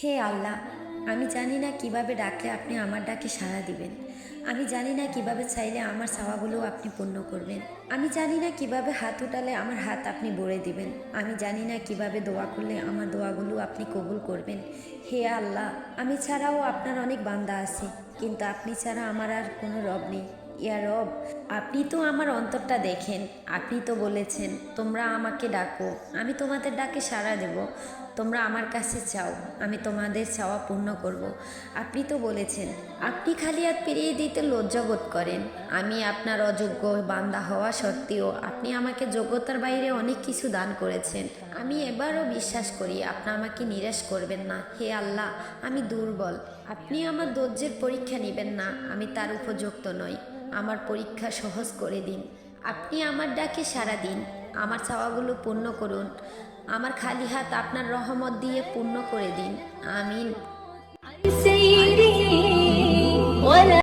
হে আল্লাহ, আমি জানি না কীভাবে ডাকলে আপনি আমার ডাকে সাড়া দিবেন। আমি জানি না কীভাবে চাইলে আমার চাওয়াগুলো আপনি পূর্ণ করবেন। আমি জানি না কীভাবে হাত উঠালে আমার হাত আপনি বড়ে দিবেন। আমি জানি না কীভাবে দোয়া করলে আমার দোয়াগুলো আপনি কবুল করবেন। হে আল্লাহ, আমি ছাড়াও আপনার অনেক বান্দা আছে, কিন্তু আপনি ছাড়া আমার আর কোনো রব নেই। ইয়া রব আপনি তো আমার অন্তরটা দেখেন। আপনি তো বলেছেন, তোমরা আমাকে ডাকো। আমি তোমাদের ডাকে সাড়া দেব। তোমরা আমার কাছে চাও। আমি তোমাদের চাওয়া পূর্ণ করব। আপনি তো বলেছেন, আপনি খালি হাত পেরিয়ে দিতে লজ্জাবোধ করেন। আমি আপনার অযোগ্য বান্দা হওয়া সত্ত্বেও আপনি আমাকে যোগ্যতার বাইরে অনেক কিছু দান করেছেন। আমি এবারও বিশ্বাস করি আপনি আমাকে নিরাশ করবেন না। হে আল্লাহ, আমি দুর্বল। আপনি আমার ধৈর্যের পরীক্ষা নেবেন না। আমি তার উপযুক্ত নই। আমার পরীক্ষা সহজ করে দিন। আপনি আমার ডাকে সারা দিন। আমার চাওয়াগুলো পূর্ণ করুন। আমার খালি হাত আপনার রহমত দিয়ে পূর্ণ করে দিন। আমিন।